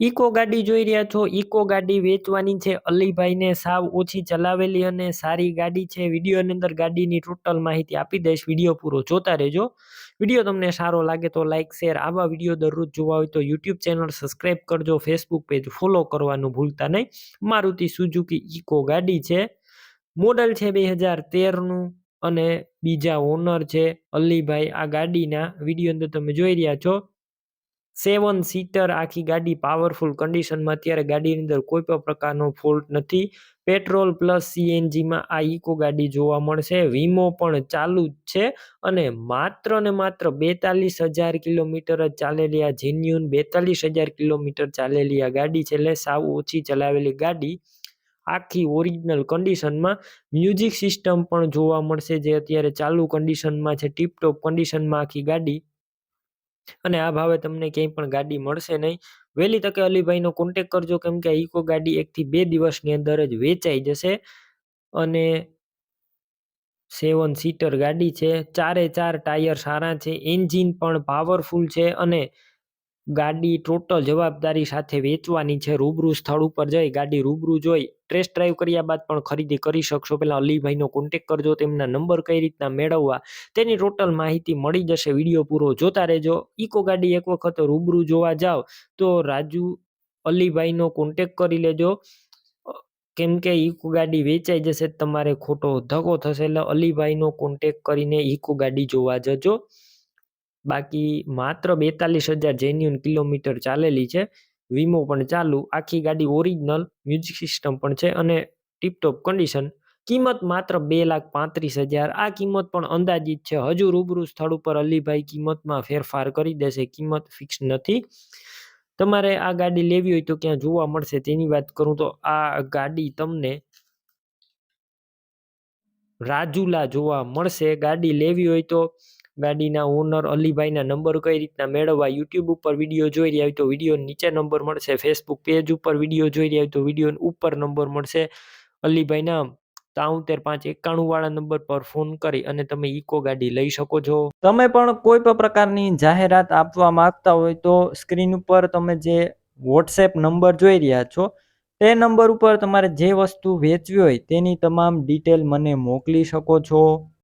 Eco ગાડી જોઈ રહ્યા છો. ઇકો ગાડી વેચવાની છે. અલીભાઈને સાવ ઓછી ચલાવેલી અને સારી ગાડી છે. વિડીયોની અંદર ગાડીની ટોટલ માહિતી આપી દઈશ. વીડિયો પૂરો જોતા રહેજો. વીડિયો તમને સારો લાગે તો લાઇક શેર આવા વીડિયો દરરોજ જોવા હોય તો યુટ્યુબ ચેનલ સબસ્ક્રાઈબ કરજો. ફેસબુક પેજ ફોલો કરવાનું ભૂલતા નહીં. મારુતિ સુઝુકી ઇકો ગાડી છે. મોડલ છે બે હજાર તેરનું અને બીજા ઓનર છે અલીભાઈ. આ ગાડીના વીડિયો અંદર તમે જોઈ રહ્યા છો. સેવન સીટર આખી ગાડી પાવરફુલ કન્ડિશનમાં અત્યારે ગાડીની અંદર કોઈ પણ પ્રકારનો ફોલ્ટ નથી. પેટ્રોલ પ્લસ સીએનજીમાં આ ઇકો ગાડી જોવા મળશે. વીમો પણ ચાલુ જ છે અને માત્ર ને માત્ર બેતાલીસ હજાર કિલોમીટર જ ચાલેલી આ જેન્યુન બેતાલીસ હજાર કિલોમીટર ચાલેલી આ ગાડી છે એટલે સાવ ઓછી ચલાવેલી ગાડી. આખી ઓરિજિનલ કન્ડિશનમાં મ્યુઝિક સિસ્ટમ પણ જોવા મળશે જે અત્યારે ચાલુ કન્ડિશનમાં છે. ટીપટોપ કન્ડિશનમાં આખી ગાડી. અને આ ભાવે તમને ક્યાંય પણ ગાડી મળશે નહીં. વહેલી તકે અલીભાઈનો કોન્ટેક કરજો, કેમ કે ઈકો ગાડી એકથી બે દિવસની અંદર જ વેચાઈ જશે. અને સેવન સીટર ગાડી છે ચારે ચાર ટાયર સારા છે એન્જિન પણ પાવરફુલ છે અને ગાડી ટોટલ જવાબદારી સાથે વેચવાની છે. રૂબરૂ સ્થળ ઉપર જઈ ગાડી રૂબરૂ જોઈ ટેસ્ટ ડ્રાઈવ કર્યા બાદ પણ ખરીદી કરી શકશો. પહેલાં અલીભાઈનો કોન્ટેક કરજો, તેમના નંબર કઈ રીતના મેળવવા, તેની ટોટલ માહિતી મળી જશે. વીડિયો પૂરો જોતા રહેજો. ઇકો ગાડી એક વખત રૂબરૂ જોવા જાઓ તો રાજુ અલીભાઈનો કોન્ટેક કરી લેજો. કેમ કે ઇકો ગાડી વેચાઈ જશે, તમારે ખોટો ધક્કો થશે એટલે અલીભાઈનો કોન્ટેક કરીને ઇકો ગાડી જોવા જજો. બાકી માત્ર બેતાલીસ હજાર જેન્યુન કિલોમીટર ચાલેલી છે. વીમો પણ ચાલુ, આખી ગાડી ઓરિજિનલ મ્યુઝિક સિસ્ટમ પણ છે અને ટીપટોપ કન્ડિશન કિંમત માત્ર બે લાખ પાંત્રીસ હજાર, આ કિંમત પણ અંદાજિત છે. હજુ રૂબરૂ સ્થળ ઉપર અલીભાઈ કિંમતમાં ફેરફાર કરી દેશે, કિંમત ફિક્સ નથી. તમારે આ ગાડી લેવી હોય તો ક્યાં જોવા મળશે તેની વાત કરું તો આ ગાડી તમને રાજુલા જોવા મળશે. ગાડી લેવી હોય તો ગાડીના ઓનર અલીભાઈના નંબર કઈ રીતના મેળવવા યુટ્યુબ ઉપર વીડિયો જોઈ રહ્યા હોય તો વીડિયો નીચે નંબર મળશે. ફેસબુક પેજ ઉપર વીડિયો જોઈ રહ્યા હોય તો વીડિયો ઉપર નંબર મળશે. અલીભાઈના તાઉતેર પાંચ એકાણું વાળા નંબર પર ફોન કરી અને તમે ઇકો ગાડી લઈ શકો છો. તમે પણ કોઈ પણ પ્રકારની જાહેરાત આપવા માંગતા હોય તો સ્ક્રીન ઉપર તમે જે વોટ્સએપ નંબર જોઈ રહ્યા છો, તે નંબર ઉપર તમારે જે વસ્તુ વેચવી હોય તેની તમામ ડિટેલ મને મોકલી શકો છો.